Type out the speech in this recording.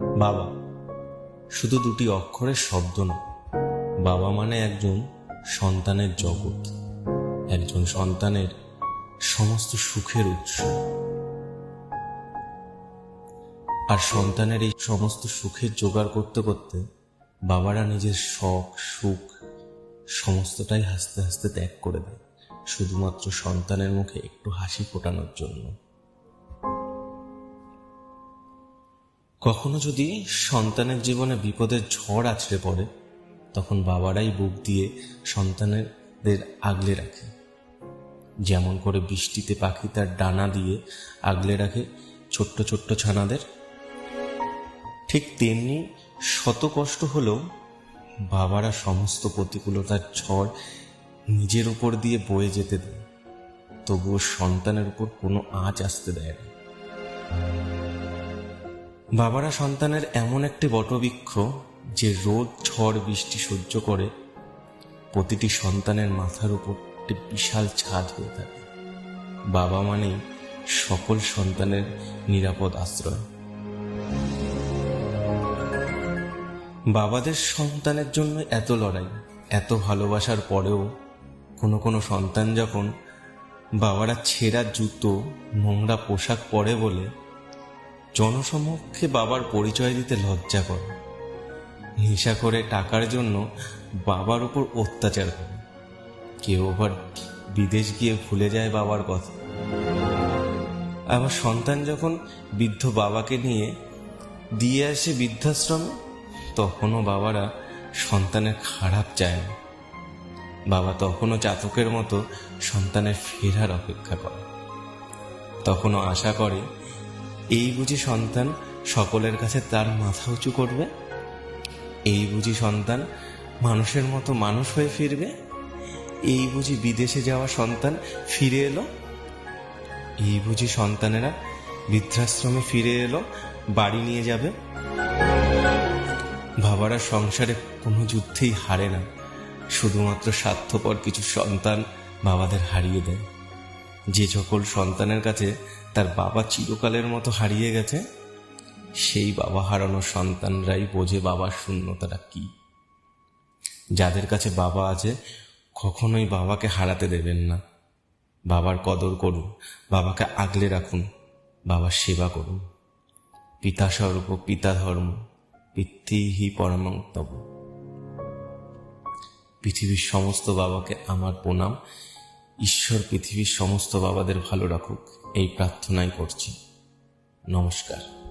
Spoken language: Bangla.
বাবা, শুধু দুটি অক্ষরের শব্দ না, বাবা মানে একজন সন্তানের জগৎ, একজন সন্তানের সমস্ত সুখের উৎস। আর সন্তানের এই সমস্ত সুখের জোগাড় করতে করতে বাবারা নিজের শখ, সুখ সমস্তটাই হাসতে হাসতে ত্যাগ করে দেয়, শুধুমাত্র সন্তানের মুখে একটু হাসি ফোটানোর জন্য। কখনো যদি সন্তানের জীবনে বিপদের ঝড় আছড়ে পড়ে, তখন বাবারাই বুক দিয়ে সন্তানেদের আগলে রাখে। যেমন করে বৃষ্টিতে পাখি তার ডানা দিয়ে আগলে রাখে ছোট্ট ছোট্ট ছানাদের। ঠিক তেমনি শত কষ্ট হলেও বাবারা সমস্ত প্রতিকূলতার ঝড় নিজের উপর দিয়ে বয়ে যেতে দেয়। তবুও সন্তানের উপর কোনো আঁচ আসতে দেয় না। বাবারা সন্তানের এমন একটি বটবৃক্ষ যে রোদ, ঝড়, বৃষ্টি সহ্য করে, প্রতিটি সন্তানের মাথার উপর একটি বিশাল ছাদ হয়ে থাকে। বাবা মানেই সকল সন্তানের নিরাপদ আশ্রয়। বাবাদের সন্তানের জন্য এত লড়াই, এত ভালোবাসার পরেও কোনো কোনো সন্তান যখন বাবারা ছেঁড়া জুতো, নোংরা পোশাক পরে বলে জনসমক্ষে বাবার পরিচয় দিতে লজ্জা করে। নেশা করে টাকার জন্য বাবার উপর অত্যাচার করে। কেউ আবার বিদেশ গিয়ে ভুলে যায় বাবার কথা। আবার সন্তান যখন বৃদ্ধ বাবাকে নিয়ে দিয়ে আসে বৃদ্ধাশ্রমে, তখনও বাবারা সন্তানের খারাপ চায় না। বাবা তখনও চাতকের মতো সন্তানের ফেরার অপেক্ষা করে। তখনও আশা করে এই বুঝি সন্তান সকলের কাছে তার মাথা উঁচু করবে? এই বুঝি সন্তান মানুষের মতো মানুষ হয়ে ফিরবে? এই বুঝি বিদেশে যাওয়া সন্তান ফিরে এলো? এই বুঝি সন্তানেরা বৃদ্ধাশ্রমে ফিরে এলো, বাড়ি নিয়ে যাবে? বাবারা সংসারে কোনো যুদ্ধেই হারে না। শুধুমাত্র স্বার্থপর কিছু সন্তান বাবাদের হারিয়ে দেয়। যে সকল সন্তানের কাছে তার বাবা চিরকালের মতো হারিয়ে গেছে, সেই বাবা হারানো সন্তানরাই বোঝে বাবার শূন্যতাটা কি। যাদের কাছে বাবা আছে, কখনোই বাবাকে হারাতে দেবেন না। বাবার কদর করুন, বাবাকে আগলে রাখুন, বাবার সেবা করুন। পিতা স্বরূপ, পিতা ধর্ম পিতৃহি পরমাংতব পৃথিবীর সমস্ত বাবাকে আমার প্রণাম, ঈশ্বর পৃথিবীর সমস্ত বাবাদের ভালো রাখুক। এই প্রার্থনাই করছি। নমস্কার।